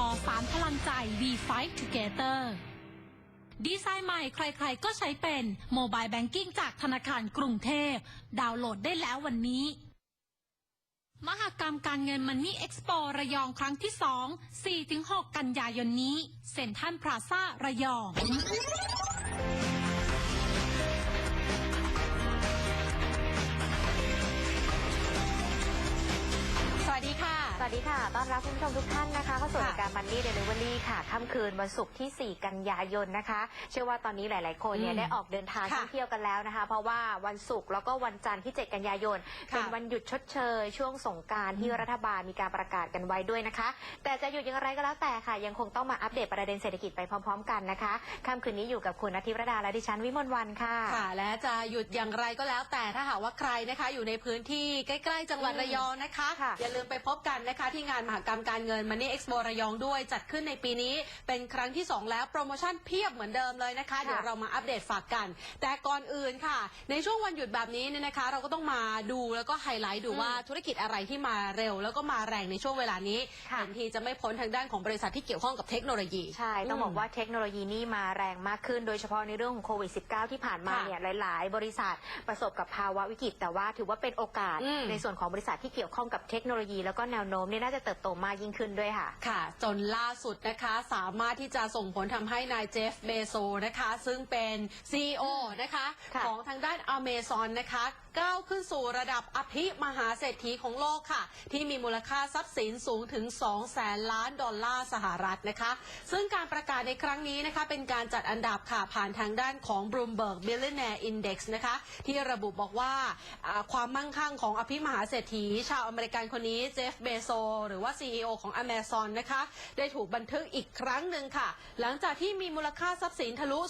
นุนโดยปตทสารพลังใจ We Fight Together ดีไซน์ใหม่ใครๆก็ใช้เป็นโมบายแบงกิ้งจากธนาคารกรุงเทพ ดาวน์โหลดได้แล้ววันนี้ มหกรรมการเงินมันนี่เอ็กซ์โประยองครั้งที่ 2 4-6 กันยายนนี้ เซ็นทรัลพลาซ่าระยอง สวัสดีค่ะ ต้อนรับคุณผู้ชมทุกท่านนะคะเข้าสู่ค่ะรายการมันนี่เดลิเวอรี่ค่ะ ค่ำคืนวันศุกร์ที่ 4 กันยายนนะคะ เชื่อว่าตอนนี้หลาย ๆ คนเนี่ยอืมได้ออกเดินทางค่ะท่องเที่ยวกันแล้วนะคะ เพราะว่าวันศุกร์แล้วก็วันจันทร์ที่ 7 กันยายนค่ะเป็นวันหยุดชดเชย ช่วงสงกรารที่รัฐบาลมีการประกาศกันไว้ด้วยนะคะ แต่จะหยุดอย่างไรก็แล้วแต่ค่ะ ยังคงต้องมาอัปเดตประเด็นเศรษฐกิจไปพร้อม ๆ กันนะคะ ค่ำคืนนี้อยู่กับคุณอาทิตย์รดาและดิฉันวิมลวันค่ะ ค่ะ และจะหยุดอย่างไรก็แล้วแต่ถ้าหากว่าใครนะคะ อยู่ในพื้นที่ใกล้ ๆ จังหวัดอืมระยองนะคะค่ะอย่าลืมไปพบกันนะคะที่งานมหกรรมการเงินมันนี่เอ็กซ์โประยองด้วยจัดขึ้นในปีนี้เป็นครั้งที่ 2 แล้วโปรโมชั่นเพียบเหมือนเดิมเลยนะคะ เดี๋ยวเรามาอัปเดตฝากกัน แต่ก่อนอื่นค่ะ ในช่วงวันหยุดแบบนี้เนี่ยนะคะ เราก็ต้องมาดูแล้วก็ไฮไลท์ดูอืมว่าธุรกิจอะไรที่มาเร็ว แล้วก็มาแรงในช่วงเวลานี้ค่ะเห็นทีจะไม่พ้นทางด้านของบริษัทที่เกี่ยวข้องกับเทคโนโลยี ใช่ ต้องบอกว่าเทคโนโลยีนี่มาแรงมากขึ้น โดยเฉพาะในเรื่องของโควิด -19 ที่ผ่านมาค่ะเนี่ยหลาย ๆ บริษัทประสบกับภาวะวิกฤต แต่ว่าถือว่าเป็นโอกาสอืมในส่วนของบริษัทที่เกี่ยวข้องกับเทคโนโลยีแล้วก็แนวโน้มเนี่ยน่าจะเติบโตมากยิ่งขึ้นด้วยค่ะ ค่ะ จนล่าสุดนะคะสามารถที่จะส่งผลทำให้นายเจฟเบโซนะคะ ซึ่งเป็น CEO นะคะ ค่ะของทางด้านอเมซอนนะคะ ก้าวขึ้นสู่ระดับอภิมหาเศรษฐีของโลกค่ะ ที่มีมูลค่าทรัพย์สินสูงถึง 2 แสนล้านดอลลาร์สหรัฐนะคะ ซึ่งการประกาศในครั้งนี้นะคะ เป็นการจัดอันดับค่ะ ผ่านทางด้านของ Bloomberg Billionaire Index นะคะ ที่ระบุบอกว่าอ่าความมั่งคั่งของอภิมหาเศรษฐี ชาวอเมริกันคนนี้เจฟเบโซโซ หรือว่า CEO ของ Amazon นะคะ ได้ถูกบันทึกอีกครั้งหนึ่งค่ะ หลังจากที่มีมูลค่าทรัพย์สินทะลุ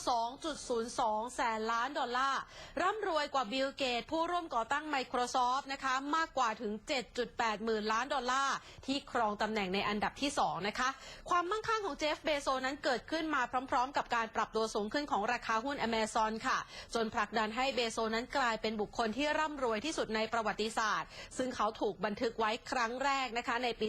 2.02 แสนล้านดอลลาร์ ร่ำรวยกว่าบิลเกตผู้ร่วมก่อตั้ง Microsoft นะคะมากกว่าถึง 7.8 หมื่นล้านดอลลาร์ ที่ครองตำแหน่งในอันดับที่ 2 นะคะ ความมั่งคั่งของเจฟเบโซนั้นเกิดขึ้นมาพร้อม ๆ กับการปรับตัวสูงขึ้นของราคาหุ้น Amazon ค่ะ จนผลักดันให้เบโซนั้นกลายเป็นบุคคลที่ร่ำรวยที่สุดในประวัติศาสตร์ ซึ่งเขาถูกบันทึกไว้ครั้งแรกนะคะในปี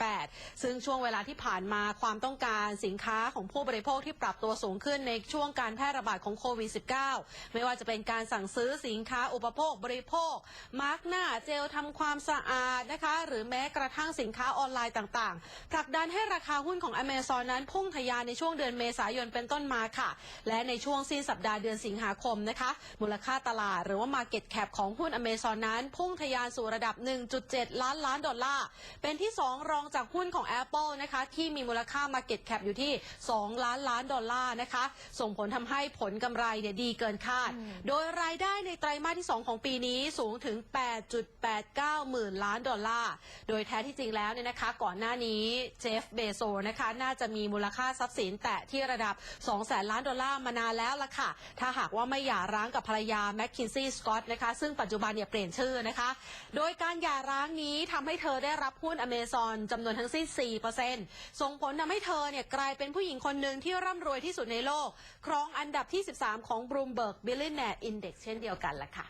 2018 ซึ่งช่วงเวลาที่ผ่านมาความต้องการสินค้าของผู้บริโภคที่ปรับตัวสูงขึ้นในช่วงการแพร่ระบาดของโควิด -19 ไม่ว่าจะเป็นการสั่งซื้อสินค้าอุปโภคบริโภค มาร์กหน้าเจลทำความสะอาดนะคะ หรือแม้กระทั่งสินค้าออนไลน์ต่างๆผลักดันให้ราคาหุ้นของ Amazon นั้นพุ่งทะยานในช่วงเดือนเมษายนเป็นต้นมาค่ะ และในช่วงสิ้นสัปดาห์เดือนสิงหาคมนะคะ มูลค่าตลาดหรือว่า Market Cap ของหุ้น Amazon นั้น พุ่งทะยานสู่ระดับ 1.7 ล้านล้านดอลลาร์เป็นที่ 2 รองจากหุ้นของ Apple นะคะที่มีมูลค่า Market Cap อยู่ที่ 2 ล้านล้านดอลลาร์นะคะ ส่งผลทำให้ผลกำไรเนี่ยดีเกินคาด โดยรายได้ในไตรมาสที่ 2 ของปีนี้สูงถึง 8.89 หมื่นล้านดอลลาร์ โดยแท้ที่จริงแล้วเนี่ยนะคะก่อนหน้านี้เจฟเบโซนะคะน่าจะมีมูลค่าทรัพย์สินแตะที่ระดับ 2 แสนล้านดอลลาร์มานานแล้วล่ะค่ะ ถ้าหากว่าไม่หย่าร้างกับภรรยาแมคคินซี่สกอตนะคะซึ่งปัจจุบันเนี่ยเปลี่ยนชื่อนะคะ โดยการหย่าร้างนี้ทำให้เธอได้รับหุ้นอเมซอนจำนวนทั้งสิ้น 4%ส่งผลทำให้เธอเนี่ยกลายเป็นผู้หญิงคนหนึ่งที่ร่ำรวยที่สุดในโลก ครองอันดับที่ 13 ของ Bloomberg Billionaire Index เช่นเดียวกันล่ะค่ะ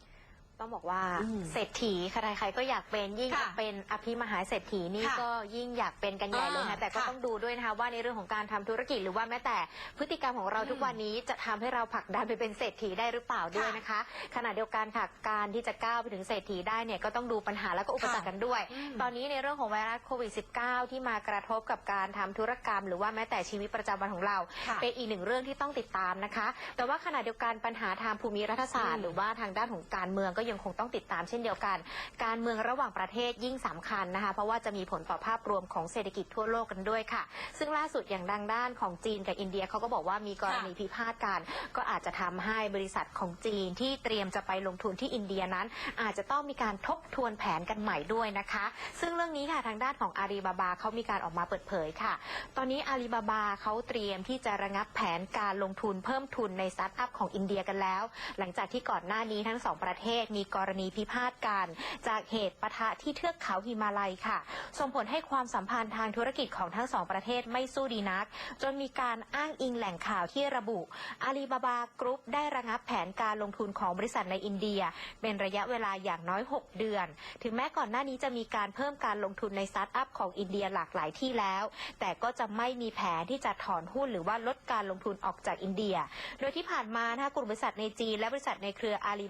ต้องบอกว่าอืมเศรษฐีใครๆก็อยากเป็นยิ่งค่ะอยากเป็นอภิมหาเศรษฐีนี่ค่ะก็ยิ่งอยากเป็นกันใหญ่เลยอ่านะแต่ก็ค่ะต้องดูด้วยนะคะว่าในเรื่องของการทำธุรกิจหรือว่าแม้แต่พฤติกรรมของเราอืมทุกวันนี้จะทำให้เราผลักดันไปเป็นเศรษฐีได้หรือเปล่าด้วยนะคะ ขณะเดียวกันค่ะการที่จะก้าวไปถึงเศรษฐีได้เนี่ยก็ต้องดูปัญหาแล้วก็อุปสรรคกันด้วยอืมตอนนี้ในเรื่องของไวรัสโควิด -19 ที่มากระทบกับการทำธุรกรรม หรือว่าแม้แต่ชีวิตประจำวันของเราค่ะเป็นอีกหนึ่งเรื่องที่ต้องติดตามนะคะ แต่ว่าขณะเดียวกันปัญหาทางภูมิรัฐศาสตอืร์มหรือว่าทางด้านของการเมืองก็ยังคงต้องติดตามเช่นเดียวกัน การเมืองระหว่างประเทศยิ่งสำคัญนะคะ เพราะว่าจะมีผลต่อภาพรวมของเศรษฐกิจทั่วโลกกันด้วยค่ะ ซึ่งล่าสุดอย่างดังด้านของจีนกับอินเดียเขาก็บอกว่ามีกรณีพิพาทกัน ก็อาจจะทำให้บริษัทของจีนที่เตรียมจะไปลงทุนที่อินเดียนั้น อาจจะต้องมีการทบทวนแผนกันใหม่ด้วยนะคะ ซึ่งเรื่องนี้ค่ะทางด้านของอาลีบาบาเขามีการออกมาเปิดเผยค่ะ ตอนนี้อาลีบาบาเขาเตรียมที่จะระงับแผนการลงทุนเพิ่มทุนในสตาร์ทอัพของอินเดียกันแล้ว หลังจากที่ก่อนหน้านี้ทั้งสองประเทศมีกรณีพิพาทกัน จากเหตุปะทะที่เทือกเขาหิมาลัยค่ะ ส่งผลให้ความสัมพันธ์ทางธุรกิจของทั้งสองประเทศไม่สู้ดีนัก จนมีการอ้างอิงแหล่งข่าวที่ระบุอาลีบาบากรุ๊ปได้ระงับแผนการลงทุนของบริษัทในอินเดีย เป็นระยะเวลาอย่างน้อย 6 เดือน ถึงแม้ก่อนหน้านี้จะมีการเพิ่มการลงทุนในสตาร์ทอัพของอินเดียหลากหลายที่แล้ว แต่ก็จะไม่มีแผนที่จะถอนหุ้นหรือว่าลดการลงทุนออกจากอินเดีย โดยที่ผ่านมานะคะกลุ่มบริษัทในจีนและบริษัทในเครืออาลี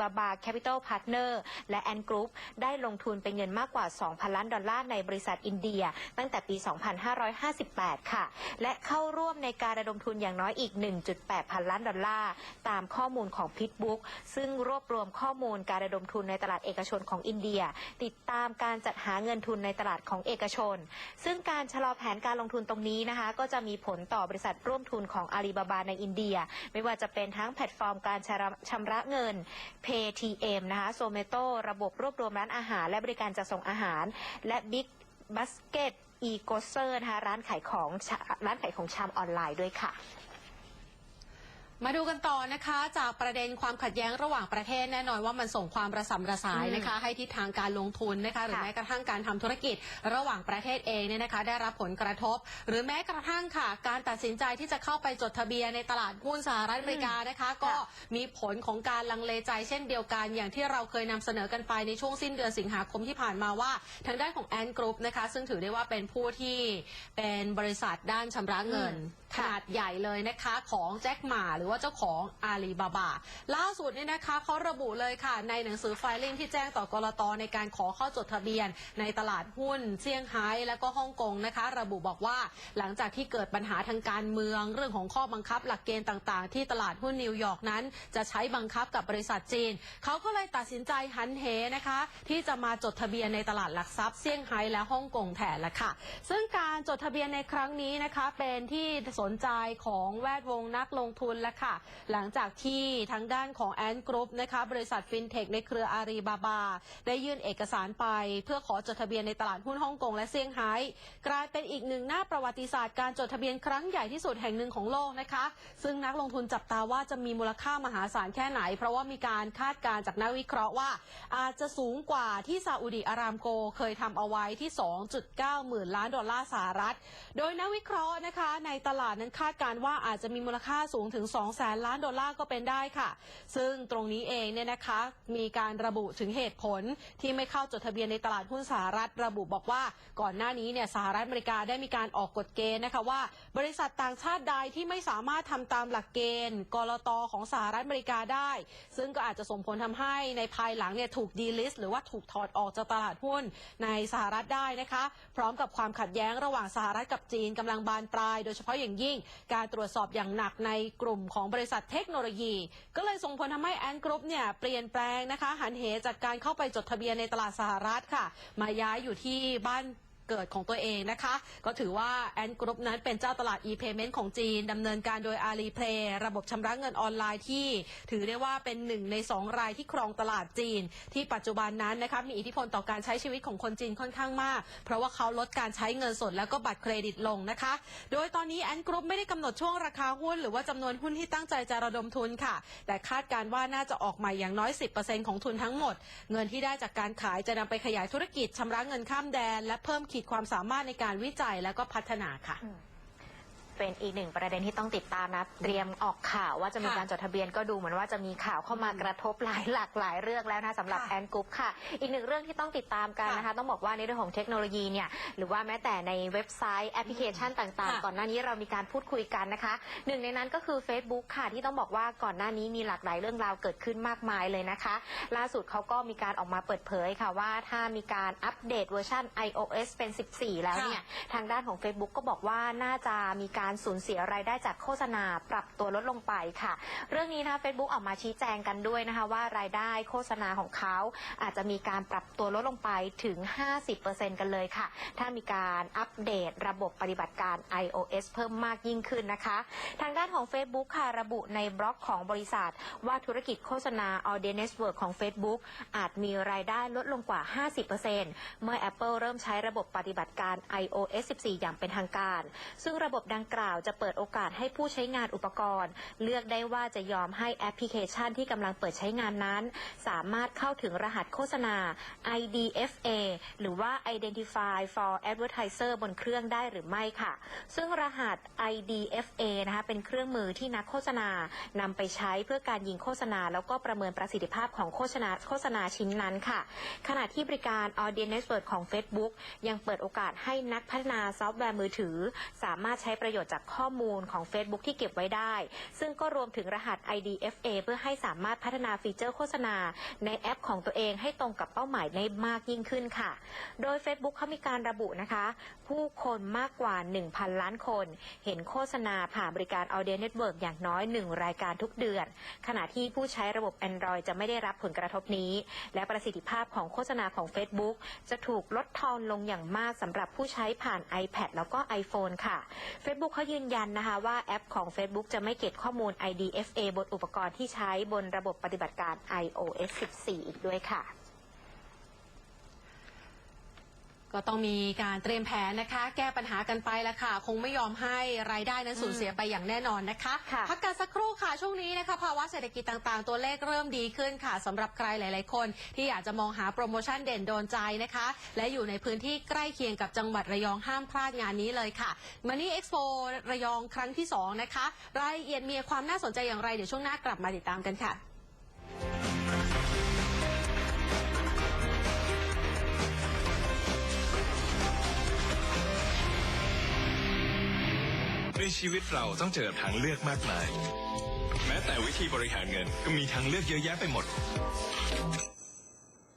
บาบาบาแคปิตอลพาร์ทเนอร์และแอนกรุ๊ปได้ลงทุนเป็นเงินมากกว่า 2,000 ล้านดอลลาร์ในบริษัทอินเดีย ตั้งแต่ปี 2558 ค่ะ และเข้าร่วมในการระดมทุนอย่างน้อยอีก 1.8 พันล้านดอลลาร์ ตามข้อมูลของพิทบุ๊กซึ่งรวบรวมข้อมูลการระดมทุนในตลาดเอกชนของอินเดีย ติดตามการจัดหาเงินทุนในตลาดของเอกชน ซึ่งการชะลอแผนการลงทุนตรงนี้นะคะ ก็จะมีผลต่อบริษัทร่วมทุนของอาลีบาบาในอินเดีย ไม่ว่าจะเป็นทั้งแพลตฟอร์มการชำระชำระเงิน ATM นะคะโซเมโตระบบรวบรวมร้านอาหาร และบริการจัดส่งอาหาร และ Big Basket e g o s e r นะคะร้านขายของร้านขายของชามออนไลน์ด้วยค่ะ มาดูกันต่อนะคะ จากประเด็นความขัดแย้งระหว่างประเทศแน่นอนว่ามันส่งความระสำระสายนะคะ ให้ทิศทางการลงทุนนะคะ หรือค่ะแม้กระทั่งการทำธุรกิจระหว่างประเทศเองเนี่ยนะคะ ได้รับผลกระทบ หรือแม้กระทั่งค่ะ การตัดสินใจที่จะเข้าไปจดทะเบียนในตลาดหุ้นสหรัฐอเมริกานะคะ ก็มีผลของการลังเลใจเช่นเดียวกัน อย่างที่เราเคยนำเสนอกันไปในช่วงสิ้นเดือนสิงหาคมที่ผ่านมาว่า ทางด้านของแอนกรุ๊ปนะคะซึ่งถือได้ว่าเป็นผู้ที่เป็นบริษัทด้านชำระเงินอืม ขนาดใหญ่เลยนะคะของแจ็คหมาหรือว่าเจ้าของอาลีบาบาล่าสุดนี่นะคะเขาระบุเลยค่ะ ในหนังสือไฟลิ่งที่แจ้งต่อกรตในการขอเข้าจดทะเบียน ในตลาดหุ้นเซี่ยงไฮ้และก็ฮ่องกงนะคะ ระบุบอกว่าหลังจากที่เกิดปัญหาทางการเมือง เรื่องของข้อบังคับหลักเกณฑ์ต่างๆ ที่ตลาดหุ้นนิวยอร์กนั้น จะใช้บังคับกับบริษัทจีนเขาก็เลยตัดสินใจหันเหนะคะ ที่จะมาจดทะเบียนในตลาดหลักทรัพย์เซี่ยงไฮ้และฮ่องกงแทนละค่ะ ซึ่งการจดทะเบียนในครั้งนี้นะคะเป็นที่สนใจของแวดวงนักลงทุนและค่ะ หลังจากที่ทางด้านของแอนกรุ๊ปนะคะบริษัทฟินเทคในเครืออารีบาบา ได้ยื่นเอกสารไป เพื่อขอจดทะเบียนในตลาดหุ้นฮ่องกงและเซี่ยงไฮ้กลายเป็นอีกหนึ่งหน้าประวัติศาสตร์การจดทะเบียนครั้งใหญ่ที่สุดแห่งหนึ่งของโลกนะคะ ซึ่งนักลงทุนจับตาว่าจะมีมูลค่ามหาศาลแค่ไหน เพราะว่ามีการคาดการณ์จากนักวิเคราะห์ว่า อาจจะสูงกว่าที่ซาอุดิอารามโกเคยทำเอาไว้ที่ 2.9 หมื่นล้านดอลลาร์สหรัฐ โดยนักวิเคราะห์นะคะในตลาดนั้นคาดการว่าอาจจะมีมูลค่าสูงถึง2แสนล้านดอลลาร์ก็เป็นได้ค่ะ ซึ่งตรงนี้เองเนี่ยนะคะ มีการระบุถึงเหตุผลที่ไม่เข้าจดทะเบียนในตลาดหุ้นสหรัฐระบุบอกว่าก่อนหน้านี้เนี่ยสหรัฐอเมริกาได้มีการออกกฎเกณฑ์นะคะว่า บริษัทต่างชาติใดที่ไม่สามารถทำตามหลักเกณฑ์กรตของสหรัฐอเมริกาได้ ซึ่งก็อาจจะส่งผลทำให้ในภายหลังเนี่ยถูกดีลิสต์หรือว่าถูกถอดออกจากตลาดหุ้นในสหรัฐได้นะคะ พร้อมกับความขัดแย้งระหว่างสหรัฐกับจีนกำลังบานปลาย โดยเฉพาะอย่างยิ่ง การตรวจสอบอย่างหนักในกลุ่มของบริษัทเทคโนโลยี ก็เลยส่งผลทำให้แอนกรุ๊ปเนี่ยเปลี่ยนแปลงนะคะ หันเหจากการเข้าไปจดทะเบียนในตลาดสหรัฐค่ะ มาย้ายอยู่ที่บ้าน เกิดของตัวเองนะคะ ก็ถือว่าแอนกรุ๊ปนั้นเป็นเจ้าตลาด e-payment ของจีนดำเนินการโดย Alipay ระบบชำระเงินออนไลน์ที่ ถือได้ว่าเป็นหนึ่งในสองรายที่ครองตลาดจีน ที่ปัจจุบันนั้นนะคะมีอิทธิพลต่อการใช้ชีวิตของคนจีนค่อนข้างมาก เพราะว่าเขาลดการใช้เงินสดแล้วก็บัตรเครดิตลงนะคะ โดยตอนนี้แอนกรุ๊ปไม่ได้กำหนดช่วงราคาหุ้น หรือว่าจำนวนหุ้นที่ตั้งใจจะระดมทุนค่ะ แต่คาดการณ์ว่าน่าจะออกใหม่อย่างน้อย 10%ของทุนทั้งหมด เงินที่ได้จากการขายจะนำไปขยายธุรกิจชำระเงินข้ามแดน และเพิ่มขีดความสามารถในการวิจัยและก็พัฒนาค่ะ เป็นอีกหนึ่งประเด็นที่ต้องติดตามนะ เตรียมออกข่าวว่าจะมีค่ะการจดทะเบียนก็ดูเหมือนว่าจะมีข่าวเข้ามากระทบหลายหลากหลายเรื่องแล้วนะสำหรับค่ะแอนกรุ๊ปค่ะ อีกหนึ่งเรื่องที่ต้องติดตามกันค่ะนะคะ ต้องบอกว่าในเรื่องของเทคโนโลยีเนี่ยหรือว่าแม้แต่ในเว็บไซต์แอปพลิเคชันต่างค่ะๆก่อนหน้านี้เรามีการพูดคุยกันนะคะ หนึ่งในนั้นก็คือ Facebook ค่ะที่ต้องบอกว่าก่อนหน้านี้มีหลากหลายเรื่องราวเกิดขึ้นมากมายเลยนะคะ ล่าสุดเขาก็มีการออกมาเปิดเผยค่ะว่าถ้ามีการอัปเดตเวอร์ชัน iOS เป็น 14 แล้วเนี่ยทางด้านของ Facebook ก็บอกว่าน่าจะมีการสูญเสียรายได้จากโฆษณาปรับตัวลดลงไปค่ะ เรื่องนี้นะคะ Facebook ออกมาชี้แจงกันด้วยนะคะ ว่ารายได้โฆษณาของเขาอาจจะมีการปรับตัวลดลงไปถึง 50%กันเลยค่ะ ถ้ามีการอัปเดตระบบปฏิบัติการ iOS เพิ่มมากยิ่งขึ้นนะคะ ทางด้านของ Facebook ค่ะระบุในบล็อกของบริษัท ว่าธุรกิจโฆษณา Audience Network ของ Facebook อาจมีรายได้ลดลงกว่า 50%เมื่อ Apple เริ่มใช้ระบบปฏิบัติการ iOS 14 อย่างเป็นทางการ ซึ่งระบบดังกล่าวกล่าวจะเปิดโอกาสให้ผู้ใช้งานอุปกรณ์ เลือกได้ว่าจะยอมให้แอปพลิเคชันที่กำลังเปิดใช้งานนั้น สามารถเข้าถึงรหัสโฆษณา IDFA หรือว่า Identify for Advertiser บนเครื่องได้หรือไม่ค่ะ ซึ่งรหัส IDFA นะคะเป็นเครื่องมือที่นักโฆษณานำไปใช้เพื่อการยิงโฆษณา แล้วก็ประเมินประสิทธิภาพของโฆษณาโฆษณาชิ้นนั้นค่ะ ขณะที่บริการ Audience Network ของ Facebook ยังเปิดโอกาสให้นักพัฒนาซอฟต์แวร์มือถือ สามารถใช้ประโยชน์จากข้อมูลของ Facebook ที่เก็บไว้ได้ ซึ่งก็รวมถึงรหัส IDFA เพื่อให้สามารถพัฒนาฟีเจอร์โฆษณา ในแอปของตัวเองให้ตรงกับเป้าหมายได้มากยิ่งขึ้นค่ะ โดย Facebook เขามีการระบุนะคะ ผู้คนมากกว่า 1,000 ล้านคน เห็นโฆษณาผ่านบริการ Audience Network อย่างน้อย 1 รายการทุกเดือน ขณะที่ผู้ใช้ระบบ Android จะไม่ได้รับผลกระทบนี้ และประสิทธิภาพของโฆษณาของ Facebook จะถูกลดทอนลงอย่างมากสำหรับผู้ใช้ผ่าน iPad แล้วก็ iPhone ค่ะ Facebook เขายืนยันนะคะว่าแอปของ Facebook จะไม่เก็บข้อมูล IDFA บนอุปกรณ์ที่ใช้บนระบบปฏิบัติการ iOS 14 อีกด้วยค่ะ ก็ต้องมีการเตรียมแผนนะคะ แก้ปัญหากันไปแล้วค่ะ คงไม่ยอมให้รายได้นั้นสูญเสียไปอย่างแน่นอนนะคะค่ะพักกันสักครู่ค่ะช่วงนี้นะคะภาวะเศรษฐกิจต่างๆ ตัวเลขเริ่มดีขึ้นค่ะสำหรับใครหลายๆ คน ที่อยากจะมองหาโปรโมชั่นเด่นโดนใจนะคะ และอยู่ในพื้นที่ใกล้เคียงกับจังหวัดระยองห้ามพลาดงานนี้เลยค่ะมานี่เอ็กซ์โประยองครั้งที่สองนะคะรายละเอียดมีความน่าสนใจอย่างไรเดี๋ยวช่วงหน้ากลับมาติดตามกันค่ะ ในชีวิตเราต้องเจอทางเลือกมากมาย แม้แต่วิธีบริหารเงินก็มีทางเลือกเยอะแยะไปหมด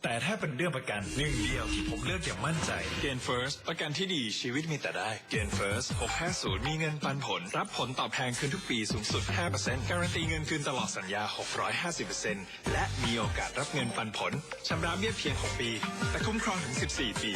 แต่ถ้าเป็นเรื่องประกันหนึ่งเดียวที่ผมเลือกอย่างมั่นใจเกณฑ์ First ประกันที่ดีชีวิตมีแต่ได้เกณฑ์ First 650 มีเงินปันผล รับผลตอบแทนคืนทุกปีสูงสุด 5%การันตีเงินคืนตลอดสัญญา 650%และมีโอกาสรับเงินปันผลชำระเบี้ยเพียง 6 ปี แต่คุ้มครองถึง 14 ปี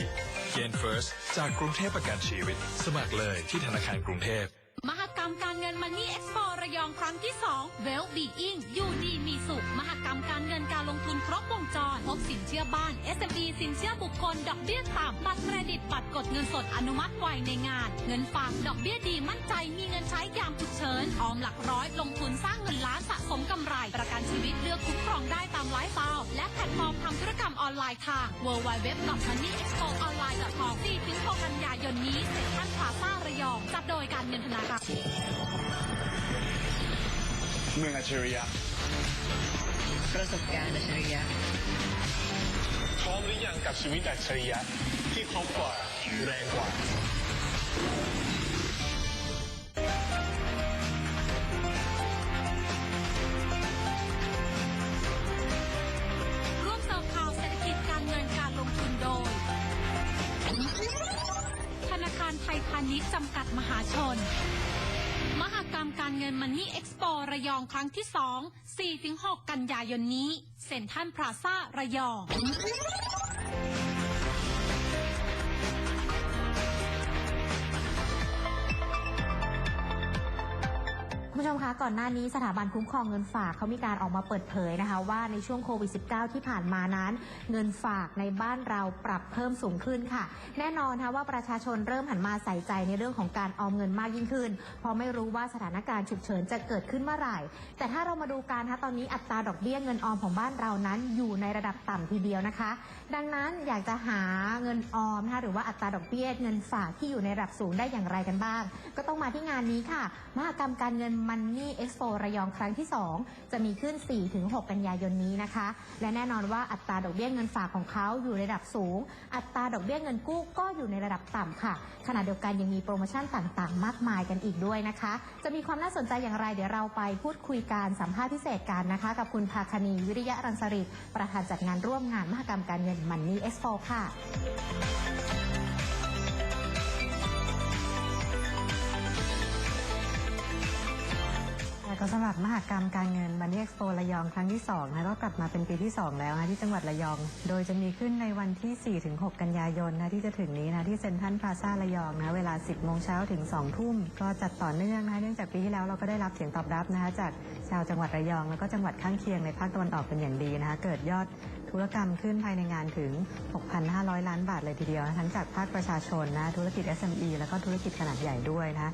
เกณฑ์ First จากกรุงเทพประกันชีวิต สมัครเลยที่ธนาคารกรุงเทพ มหกรรมการเงินมันนี่เอ็กซ์โประยองครั้งที่ 2 Well Being อยู่ดีมีสุข มหกรรมการเงินการลงทุนครบวงจร พบสินเชื่อบ้าน SME สินเชื่อบุคคล ดอกเบี้ยต่ำบัตรเครดิตบัตรกดเงินสดอนุมัติไวในงาน เงินฝากดอกเบี้ยดีมั่นใจมีเงินใช้ยามฉุกเฉินออมหลักร้อยลงทุนสร้างเงินล้านสะสมกำไร ประกันชีวิตเลือกคุ้มครองได้ตามไลฟ์สไตล์และแพลตฟอร์มทำธุรกรรมออนไลน์ทาง www.moneyexpoonline.com 4-6กันยายนนี้เซ็นทรัลพลาซ่าระยองจัดโดยการเงินธนาคารเมืองอัจฉริยะ ประสบการณ์อัจฉริยะ พร้อมหรือยังกับชีวิตอัจฉริยะ ที่ครบกว่า แรงกว่า ณิชย์จำกัดมหาชน มหกรรมการเงินมันนี่เอ็กซ์โประยองครั้งที่ 2 4-6 กันยายนนี้ เซ็นทรัลพลาซ่าระยอง ผู้ชมคะก่อนหน้านี้สถาบันคุ้มครองเงินฝากเขามีการออกมาเปิดเผยนะคะ ว่าในช่วงโควิด -19 ที่ผ่านมานั้น เงินฝากในบ้านเราปรับเพิ่มสูงขึ้นค่ะ แน่นอนนะคะว่าประชาชนเริ่มหันมาใส่ใจในเรื่องของการออมเงินมากยิ่งขึ้น เพราะไม่รู้ว่าสถานการณ์ฉุกเฉินจะเกิดขึ้นเมื่อไหร่ แต่ถ้าเรามาดูการนะคะตอนนี้อัตราดอกเบี้ยเงินออมของบ้านเรานั้นอยู่ในระดับต่ำทีเดียวนะคะ ดังนั้นอยากจะหาเงินออมนะคะหรือว่าอัตราดอกเบี้ยเงินฝากที่อยู่ในระดับสูงได้อย่างไรกันบ้าง ก็ต้องมาที่งานนี้ค่ะ มหกรรมการเงินมันนี่เอ็กซ์โประยองครั้งที่ 2 จะมีขึ้น 4-6 กันยายนนี้นะคะ และแน่นอนว่าอัตราดอกเบี้ยเงินฝากของเขาอยู่ในระดับสูง อัตราดอกเบี้ยเงินกู้ก็อยู่ในระดับต่ำค่ะ ขณะเดียวกันยังมีโปรโมชั่นต่างๆ มากมายกันอีกด้วยนะคะ จะมีความน่าสนใจอย่างไรเดี๋ยวเราไปพูดคุยการสัมภาษณ์พิเศษกันนะคะ กับคุณภาคณีวิริยะรังสริตประธานจัดงานร่วมงานมหกรรมการเงินมันนี่เอ็กซ์โค่ะก็สำหรับมหกรรมการเงินมันนี่เอ็กซ์โประยองครั้งที่2นะก็กลับมาเป็นปีที่ 2 แล้วนะที่จังหวัดระยอง โดยจะมีขึ้นในวันที่ 4-6 กันยายนนะที่จะถึงนี้นะที่เซ็นทรัลพลาซ่าระยองนะเวลา 10 โมงเช้าถึง 2 ทุ่ม ก็จัดต่อเนื่องนะคะเนื่องจากปีที่แล้วเราก็ได้รับเสียงตอบรับนะคะจากชาวจังหวัดระยอง แล้วก็จังหวัดข้างเคียงในภาคตะวันออกเป็นอย่างดีนะคะเกิดยอด ธุรกรรมขึ้นภายในงานถึง 6,500 ล้านบาทเลยทีเดียวนะทั้งจากภาคประชาชนนะธุรกิจ SME แล้วก็ธุรกิจขนาดใหญ่ด้วยนะ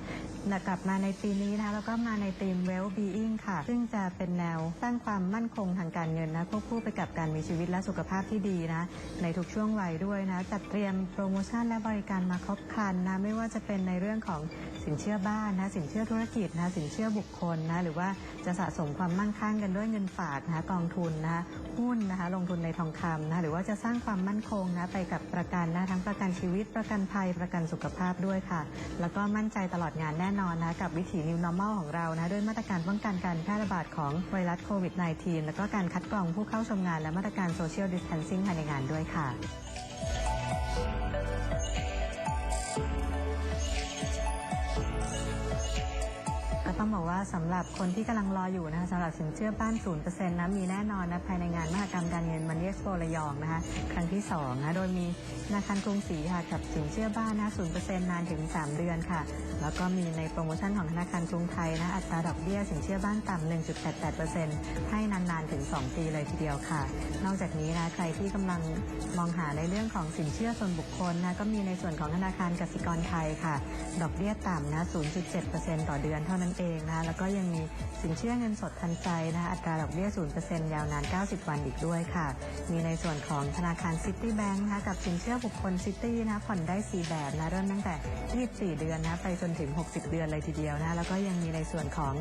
และกลับมาในปีนี้นะแล้วก็มาในธีม Well Being ค่ะ ซึ่งจะเป็นแนวสร้างความมั่นคงทางการเงินนะควบคู่ไปกับการมีชีวิตและสุขภาพที่ดีนะในทุกช่วงวัยด้วยนะจัดเตรียมโปรโมชั่นและบริการมาครบครันนะไม่ว่าจะเป็นในเรื่องของ สินเชื่อบ้านนะสินเชื่อธุรกิจนะสินเชื่อบุคคลนะหรือว่าจะสะสมความมั่งคั่งกันด้วยเงินฝากนะคะกองทุนนะคะหุ้นนะคะลงทุนในทองคำนะคะหรือว่าจะสร้างความมั่นคงนะไปกับประกันนะทั้งประกันชีวิตประกันภัยประกันสุขภาพด้วยค่ะ แล้วก็มั่นใจตลอดงานแน่นอนนะกับวิถี New Normal ของเรานะด้วยมาตรการป้องกันการแพร่ระบาดของไวรัสโควิด -19 แล้วก็การคัดกรองผู้เข้าชมงานและมาตรการ Social Distancing ภายในงานด้วยค่ะ ต้องบอกว่าสำหรับคนที่กำลังรออยู่นะคะสำหรับสินเชื่อบ้าน0%นะมีแน่นอนนะภายในงานมหกรรมการเงินมันเอ็กซ์โประยองนะคะครั้งที่2นะโดยมีธนาคารกรุงศรีค่ะกับสินเชื่อบ้านนะ0%นานถึง 3 เดือนค่ะ แล้วก็มีในโปรโมชั่นของธนาคารกรุงไทยนะอัตราดอกเบี้ยสินเชื่อบ้านต่ำ1.88%ให้นานๆถึง 2 ปีเลยทีเดียวค่ะ นอกจากนี้นะใครที่กำลังมองหาในเรื่องของสินเชื่อส่วนบุคคลนะก็มีในส่วนของธนาคารกสิกรไทยค่ะ ดอกเบี้ยต่ำนะ0.7%ต่อเดือนเท่านั้นเองนะคะแล้วก็ยังมีสินเชื่อเงินสดทันใจนะคะอัตราดอกเบี้ย 0%ยาวนาน 90 วันอีกด้วยค่ะ มีในส่วนของธนาคารซิตี้แบงค์นะคะกับสินเชื่อบุคคลซิตี้นะผ่อนได้ 4 แบบนะเริ่มตั้งแต่ 24 เดือนนะไปจนถึง 60 เดือนเลยทีเดียวนะแล้วก็ยังมีในส่วนของ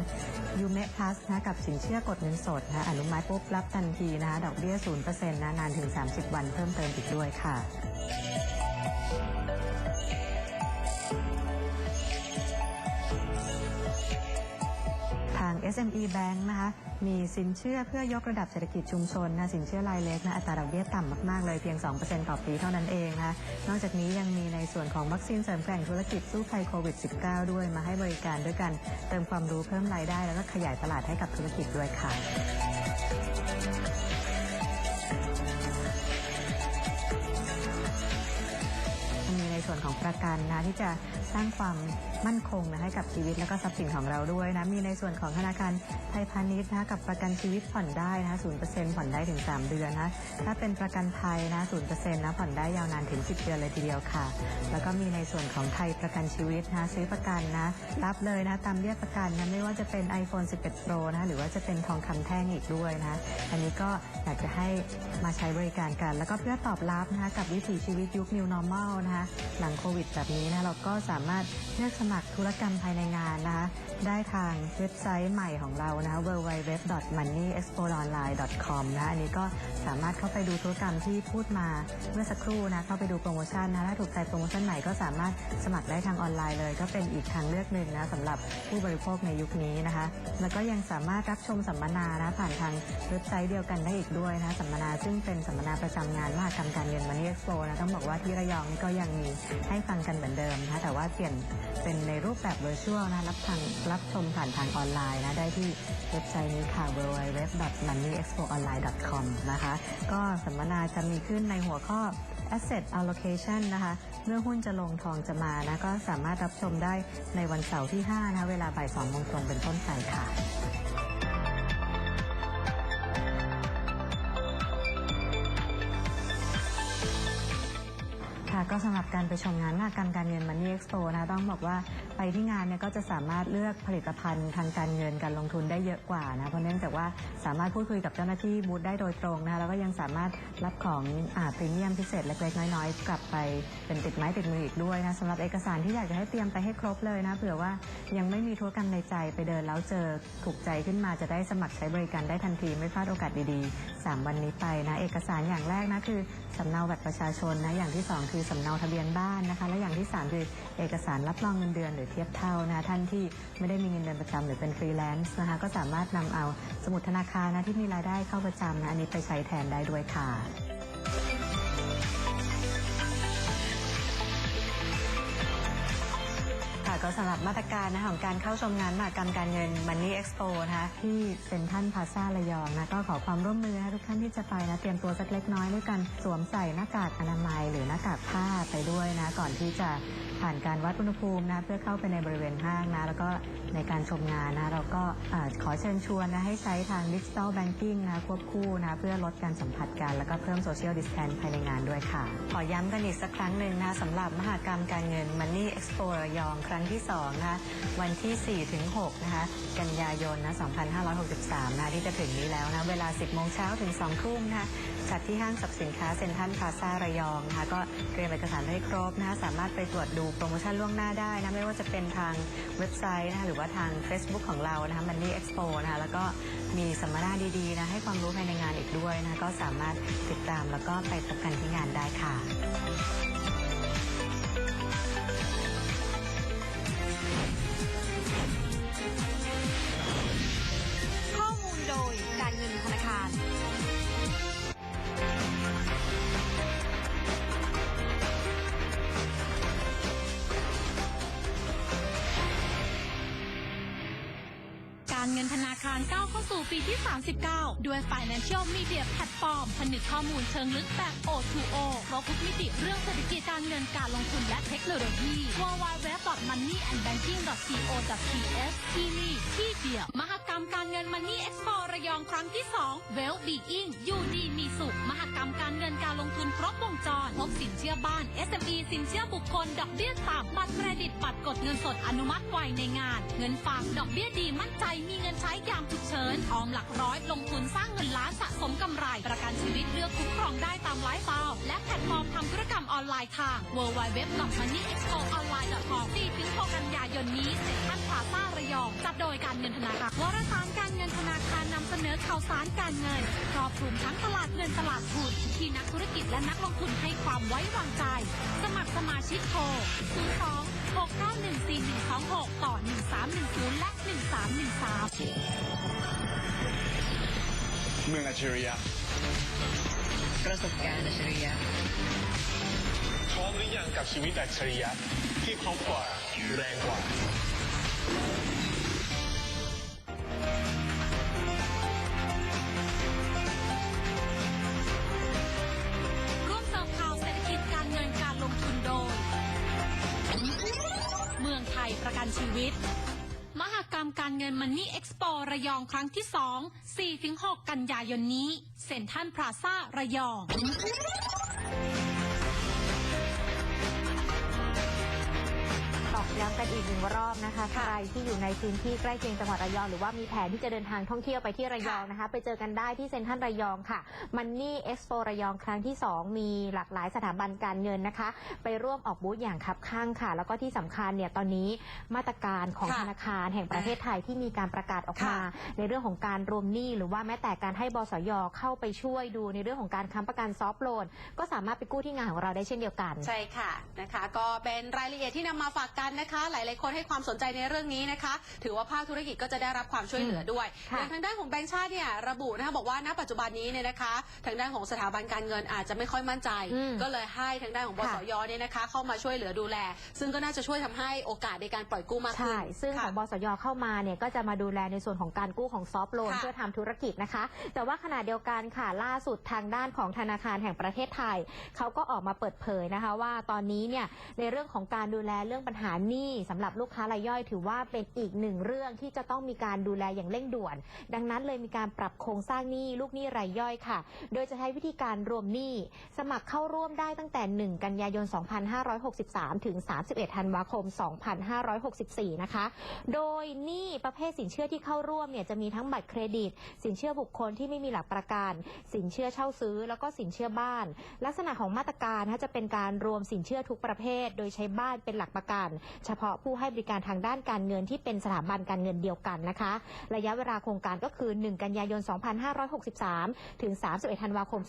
ยูเม p ัสนะกับสินเชื่อกดเงินสดนะอนุมัติปุ๊บรับทันทีนะคะดอกเบี้ย 0%นะนานถึง 30 วันเพิ่มเติมอีกด้วยค่ะ SME Bank นะคะมีสินเชื่อเพื่อยกระดับเศรษฐกิจชุมชนนะสินเชื่อรายเล็กนะอัตราดอกเบี้ยต่ำมากๆเลยเพียง 2%ต่อปีเท่านั้นเองนะคะนอกจากนี้ยังมีในส่วนของวัคซีนเสริมแกร่งธุรกิจสู้ภัยโควิด -19 ด้วยมาให้บริการด้วยกันเติมความรู้เพิ่มรายได้ แล้วก็ขยายตลาดให้กับธุรกิจด้วยค่ะ ของประกันนะที่จะสร้างความมั่นคงนะให้กับชีวิตและก็ทรัพย์สินของเราด้วยนะมีในส่วนของธนาคารไทยพาณิชย์นะกับประกันชีวิตผ่อนได้นะ0%ผ่อนได้ถึง 3 เดือนนะถ้าเป็นประกันภัยนะ0%นย์เปอร์เซ็นต์นะผ่อนได้ยาวนานถึง 10 เดือนเลยทีเดียวค่ะ แล้วก็มีในส่วนของไทยประกันชีวิตนะซื้อประกันนะรับเลยนะตามเรียกประกันนะไม่ว่าจะเป็น iPhone 11 Pro นะหรือว่าจะเป็นทองคำแท่งอีกด้วยนะอันนี้ก็อยากจะให้มาใช้บริการกัน แล้วก็เพื่อตอบรับนะคะกับวิถีชีวิตยุค New Normal นะคะหลังโควิดแบบนี้นะเราก็สามารถเลือกสมัครธุรกรรมภายในงานนะคะได้ทางเว็บไซต์ใหม่ของเรานะคะ www.moneyexploronline.com นะคะอันนี้ก็สามารถเข้าไปดูธุรกรรมที่พูดมาเมื่อสักครู่นะเข้าไปดูโปรโมชั่นนะถ้าถูกใจโปรโมชั่นไหนก็สามารถสมัครได้ทางออนไลน์เลย ก็เป็นอีกทางเลือกหนึ่งนะสำหรับผู้บริโภคในยุคนี้นะคะ แล้วก็ยังสามารถรับชมสัมมนานะผ่านทางเว็บไซต์เดียวกันได้อีกด้วยนะสัมมนาซึ่งเป็นสัมมนาประจำงานมหกรรมการเงินมันนี่เอ็กซ์โปนะต้องบอกว่าที่ระยองนี่ก็ยังมีให้ฟังกันเหมือนเดิมนะคะแต่ว่าเปลี่ยนเป็นในรูปแบบ virtual นะรับทางรับชมผ่านทางออนไลน์นะได้ที่เว็บไซต์นี้ค่ะ www.moneyexpoonline.com นะคะก็สัมมนาจะมีขึ้นในหัวข้อ asset allocation นะคะเมื่อหุ้นจะลงทองจะมานะก็สามารถรับชมได้ในวันเสาร์ที่ 5 นะคะเวลาบ่าย2โมงตรงเป็นต้นไปค่ะ ก็สำหรับการไปชมงานมหกรรมการเงินมันนี่เอ็กซ์โปนะคะต้องบอกว่าไปที่งานเนี่ยก็จะสามารถเลือกผลิตภัณฑ์ทางการเงินการลงทุนได้เยอะกว่านะเพราะเนื่องจากว่าสามารถพูดคุยกับเจ้าหน้าที่บูธได้โดยตรงนะคะแล้วก็ยังสามารถรับของอ่าพรีเมียมพิเศษเล็กๆน้อยๆกลับไปเป็นติดไม้ติดมืออีกด้วยนะสำหรับเอกสารที่อยากจะให้เตรียมไปให้ครบเลยนะเผื่อว่ายังไม่มีธุรกรรมในใจไปเดินแล้วเจอถูกใจขึ้นมาจะได้สมัครใช้บริการได้ทันทีไม่พลาดโอกาสดีๆ 3 วันนี้ไปนะเอกสารอย่างแรกนะคือสำเนาบัตรประชาชนนะอย่างที่ 2 คือสำเนาเอาทะเบียนบ้านนะคะ และอย่างที่ 3 คือเอกสารรับรองเงินเดือนหรือเทียบเท่านะท่านที่ไม่ได้มีเงินเดือนประจำหรือเป็นฟรีแลนซ์นะคะก็สามารถนำเอาสมุดธนาคารนะที่มีรายได้เข้าประจำนะอันนี้ไปใช้แทนได้ด้วยค่ะ ก็สำหรับมาตรการนะคะของการเข้าชมงานมหกรรมการเงิน Money Expo นะคะที่เซ็นทรัลพาซ่าระยองนะก็ขอความร่วมมือทุกท่านที่จะไปนะเตรียมตัวสักเล็กน้อยด้วยกันสวมใส่หน้ากากอนามัยหรือหน้ากากผ้าไปด้วยนะก่อนที่จะผ่านการวัดอุณหภูมินะเพื่อเข้าไปในบริเวณห้างนะแล้วก็ในการชมงานนะเราก็ขอเชิญชวนนะให้ใช้ทางดิจิ t a ลแบงกิ้งนะควบคู่นะเพื่อลดการสัมผัสกัน แล้วก็เพิ่มโซเชียลดิสแทนภายในงานด้วยค่ะ ขอย้ำกันอีกสักครั้งหนึ่งนะสำหรับมหากรรมการเงิน Money Expo ระยองครั้งที่2นะคะวันที่ 4 ถึง6นะคะกันยายนนะ2563นะที่จะถึงนี้แล้วนะเวลา 10 โมงเช้าถึง 2 ทุ่มนะคะจัดที่ห้างสรรพสินค้าเซ็นทรัลพาซาระยองนะคะก็เตรียมเอกสารให้ครบนะคะสามารถไปตรวจดูโปรโมชั่นล่วงหน้าได้นะไม่ว่าจะเป็นทางเว็บไซต์นะคะหรือว่าทาง Facebook ของเรานะคะ Money Expo นะคะแล้วก็มีสัมมนาดีๆนะให้ความรู้ภายในงานอีกด้วยนะก็สามารถติดตามแล้วก็ไปพบกันที่งานได้ค่ะ Financial Media Platform ผนึกข้อมูลเชิงลึกแบบ O2O ครบทุกมิติเรื่องเศรษฐกิจการเงินการลงทุนและเทคโนโลยี www.moneyandbanking.co.th ที่นี่ที่เดียว มหกรรมการเงิน Money Expo ระยองครั้งที่ 2 Well Being อยู่ดีมีสุข มหกรรมการเงินการลงทุนครบวงจรพบสินเชื่อบ้าน SME สินเชื่อบุคคล ดอกเบี้ยต่ำบัตรเครดิตบัตรกดเงินสดอนุมัติไวในงาน เงินฝากดอกเบี้ยดีมั่นใจมีเงินใช้ยามฉุกเฉินออมหลักร้อยลงทุนสร้างเงินล้านสะสมกำไร ประกันชีวิตเลือกคุ้มครองได้ตามไลฟ์สไตล์และแพลตฟอร์มทำธุรกรรมออนไลน์ทาง www.moneyexpoonline.com 4-6กันยายนนี้เซ็นทรัลพลาซ่าระยอง จัดโดยการเงินธนาคารวารสารการเงินธนาคารนำเสนอข่าวสารการเงินครอบคลุมทั้งตลาดเงินตลาดทุนที่นักธุรกิจและนักลงทุนให้ความไว้วางใจ สมัครสมาชิกโทร 02 6914126 ต่อ 1310 และ 1313 เมืองอัจฉริยะประสบการณ์อัจฉริยะ พร้อมหรือยังกับชีวิตอัจฉริยะที่ครบกว่าแรงกว่า ร่วมเสริมข่าวเศรษฐกิจการเงินการลงทุนโดย เมืองไทยประกันชีวิต มหกรรมการเงินมันนี่เอ็กซ์โประยองครั้งที่ 2 4-6 กันยายนนี้ เซ็นทรัลพลาซ่าระยอง ย้ำกันอีกหนึ่งรอบนะคะ ใครที่อยู่ในพื้นที่ใกล้เคียงจังหวัดระยองหรือว่ามีแผนที่จะเดินทางท่องเที่ยวไปที่ระยองนะคะ ไปเจอกันได้ที่เซ็นทรัลระยองค่ะมันนี่เอ็กซ์โประยองครั้งที่ 2 มีหลากหลายสถาบันการเงินนะคะ ไปร่วมออกบูธอย่างคับข้างค่ะ แล้วก็ที่สำคัญเนี่ยตอนนี้มาตรการของค่ะธนาคารแห่งประเทศไทยที่มีการประกาศออกมาค่ะในเรื่องของการรวมหนี้หรือว่าแม้แต่การให้บสยเข้าไปช่วยดูในเรื่องของการค้ำประกันซอฟท์โลนก็สามารถไปกู้ที่งานของเราได้เช่นเดียวกัน ใช่ค่ะนะคะ ก็เป็นรายละเอียดที่นำมาฝากกันนะคะหลาย ๆ คนให้ความสนใจในเรื่องนี้นะคะ ถือว่าภาคธุรกิจก็จะได้รับความช่วยเหลือด้วยค่ะอย่างทางด้านของแบงก์ชาติเนี่ยระบุนะคะบอกว่าณปัจจุบันนี้เนี่ยนะคะ ทางด้านของสถาบันการเงินอาจจะไม่ค่อยมั่นใจ อืมก็เลยให้ทางด้านของบค่ะสยเนี่ยนะคะ เข้ามาช่วยเหลือดูแล ซึ่งก็น่าจะช่วยทำให้โอกาสในการปล่อยกู้มากขึ้นใช่ ซึ่งของบค่ะสยเข้ามาเนี่ยก็จะมาดูแลในส่วนของการกู้ของซอฟท์โลนค่ะเพื่อทำธุรกิจนะคะ แต่ว่าขณะเดียวกันค่ะล่าสุดทางด้านของธนาคารแห่งประเทศไทย เขาก็ออกมาเปิดเผยนะคะว่าตอนนี้เนี่ยในเรื่องของการดูแลเรื่องปัญหาหนี้สำหรับลูกค้ารายย่อยถือว่าเป็นอีกหนึ่งเรื่องที่จะต้องมีการดูแลอย่างเร่งด่วน ดังนั้นเลยมีการปรับโครงสร้างหนี้ลูกหนี้รายย่อยค่ะ โดยจะใช้วิธีการรวมหนี้ สมัครเข้าร่วมได้ตั้งแต่ 1 กันยายน 2563 ถึง 31 ธันวาคม 2564 นะคะ โดยหนี้ประเภทสินเชื่อที่เข้าร่วมเนี่ยจะมีทั้งบัตรเครดิต สินเชื่อบุคคลที่ไม่มีหลักประกัน สินเชื่อเช่าซื้อ แล้วก็สินเชื่อบ้าน ลักษณะของมาตรการจะเป็นการรวมสินเชื่อทุกประเภท โดยใช้บ้านเป็นหลักประกันเฉพาะผู้ให้บริการทางด้านการเงินที่เป็นสถาบันการเงินเดียวกันนะคะ ระยะเวลาโครงการก็คือ 1 กันยายน 2563 ถึง 31 ธันวาคม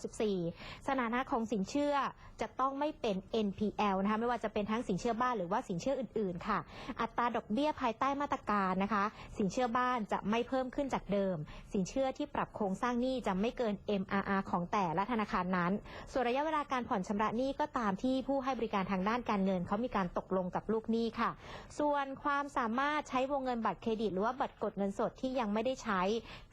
2564 สถานะของสินเชื่อจะต้องไม่เป็น NPL นะคะไม่ว่าจะเป็นทั้งสินเชื่อบ้านหรือว่าสินเชื่ออื่นๆ ค่ะ อัตราดอกเบี้ยภายใต้มาตรการนะคะ สินเชื่อบ้านจะไม่เพิ่มขึ้นจากเดิม สินเชื่อที่ปรับโครงสร้างหนี้จะไม่เกิน MRR ของแต่ละธนาคารนั้น ส่วนระยะเวลาการผ่อนชำระหนี้ก็ตามที่ผู้ให้บริการทางด้านการเงินเขามีการตกลงกับลูกหนี้ค่ะ ส่วนความสามารถใช้วงเงินบัตรเครดิต หรือว่าบัตรกดเงินสดที่ยังไม่ได้ใช้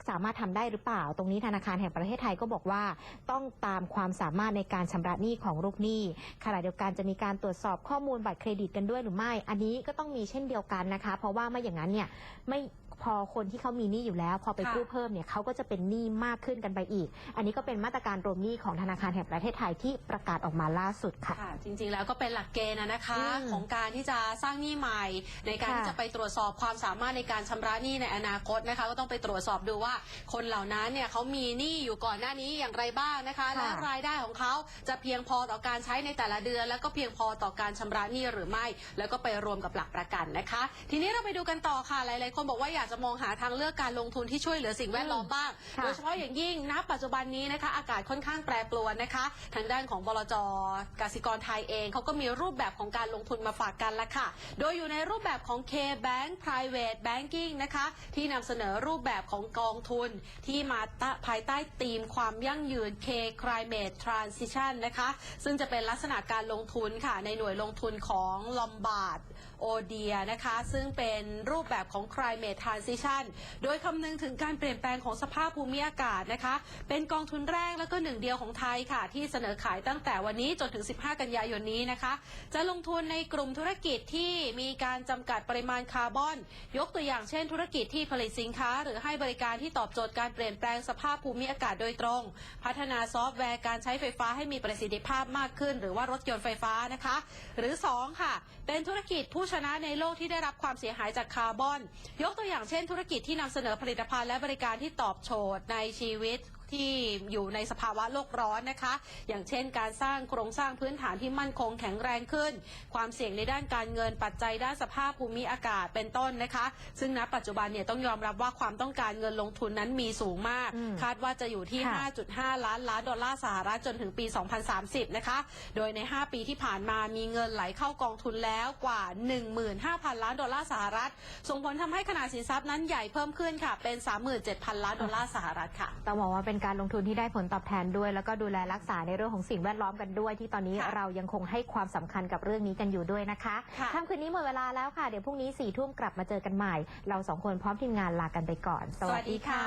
สามารถทำได้หรือเปล่า ตรงนี้ธนาคารแห่งประเทศไทยก็บอกว่า ต้องตามความสามารถในการชำระหนี้ของลูกหนี้ขณะเดียวกันจะมีการตรวจสอบข้อมูลบัตรเครดิตกันด้วยหรือไม่ อันนี้ก็ต้องมีเช่นเดียวกันนะคะ เพราะว่าไม่อย่างนั้นเนี่ยไม่ พอคนที่เขามีหนี้อยู่แล้ว พอไปค่ะกู้เพิ่มเนี่ยเขาก็จะเป็นหนี้มากขึ้นกันไปอีก อันนี้ก็เป็นมาตรการรวมหนี้ของธนาคารแห่งประเทศไทยที่ประกาศออกมาล่าสุดค่ะ ค่ะ จริงๆแล้วก็เป็นหลักเกณฑ์นะนะคะ อืมของการที่จะสร้างหนี้ใหม่ ในการค่ะที่จะไปตรวจสอบความสามารถในการชำระหนี้ในอนาคตนะคะ ก็ต้องไปตรวจสอบดูว่า คนเหล่านั้นเนี่ยเขามีหนี้อยู่ก่อนหน้านี้อย่างไรบ้างนะคะค่ะและรายได้ของเขาจะเพียงพอต่อการใช้ในแต่ละเดือน แล้วก็เพียงพอต่อการชำระหนี้หรือไม่ แล้วก็ไปรวมกับหลักประกันนะคะ ทีนี้เราไปดูกันต่อค่ะหลายๆคนบอกว่าอยากจะมองหาทางเลือกการลงทุนที่ช่วยเหลือสิ่งแวดล้อมบ้างค่ะโดยเฉพาะอย่างยิ่งณปัจจุบันนี้นะคะ อากาศค่อนข้างแปรปรวนนะคะ ทางด้านของบลจกสิกรไทยเองเขาก็มีรูปแบบของการลงทุนมาฝากกันละค่ะ โดยอยู่ในรูปแบบของ K-Bank Private Banking นะคะ ที่นำเสนอรูปแบบของกองทุนที่มาตะภายใต้ธีมความยั่งยืน K Climate Transition นะคะ ซึ่งจะเป็นลักษณะการลงทุนค่ะในหน่วยลงทุนของลอมบาร์ด โอเดียนะคะ ซึ่งเป็นรูปแบบของ climate transition โดยคำนึงถึงการเปลี่ยนแปลงของสภาพภูมิอากาศนะคะ เป็นกองทุนแรกแล้วก็หนึ่งเดียวของไทยค่ะ ที่เสนอขายตั้งแต่วันนี้จนถึง 15 กันยายนนี้นะคะ จะลงทุนในกลุ่มธุรกิจที่มีการจำกัดปริมาณคาร์บอน ยกตัวอย่างเช่น ธุรกิจที่ผลิตสินค้า หรือให้บริการที่ตอบโจทย์การเปลี่ยนแปลงสภาพภูมิอากาศโดยตรง พัฒนาซอฟต์แวร์การใช้ไฟฟ้าให้มีประสิทธิภาพมากขึ้น หรือว่ารถยนต์ไฟฟ้านะคะ หรือ 2 ค่ะ เป็นธุรกิจผูู้้ชนะในโลกที่ได้รับความเสียหายจากคาร์บอน ยกตัวอย่างเช่น ธุรกิจที่นำเสนอผลิตภัณฑ์และบริการที่ตอบโจทย์ในชีวิต ที่อยู่ในสภาวะโลกร้อนนะคะ อย่างเช่น การสร้างโครงสร้างพื้นฐานที่มั่นคงแข็งแรงขึ้น ความเสี่ยงในด้านการเงินปัจจัยด้านสภาพภูมิอากาศเป็นต้นนะคะ ซึ่งณปัจจุบันเนี่ยต้องยอมรับว่าความต้องการเงินลงทุนนั้นมีสูงมากอืมคาดว่าจะอยู่ที่ค่ะ5.5 ล้านล้านดอลลาร์สหรัฐจนถึงปี 2030 นะคะ โดยใน 5 ปีที่ผ่านมามีเงินไหลเข้ากองทุนแล้วกว่า 15,000 ล้านดอลลาร์สหรัฐ ส่งผลทำให้ขนาดสินทรัพย์นั้นใหญ่เพิ่มขึ้นค่ะเป็น 37,000 ล้านดอลลาร์สหรัฐค่ะต้องบอกว่าเป็นการลงทุนที่ได้ผลตอบแทนด้วย แล้วก็ดูแลรักษาในเรื่องของสิ่งแวดล้อมกันด้วย ที่ตอนนี้ค่ะเรายังคงให้ความสำคัญกับเรื่องนี้กันอยู่ด้วยนะคะค่ะค่ำคืนนี้หมดเวลาแล้วค่ะ เดี๋ยวพรุ่งนี้สี่ทุ่มกลับมาเจอกันใหม่ เราสองคนพร้อมทีมงานลากันไปก่อน สวัสดีค่ะ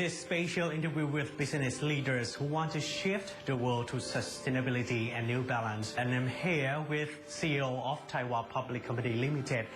is special interview with business leaders who want to shift the world to sustainability and new balance. And I'm here with CEO of Taiwan Public Company Limited,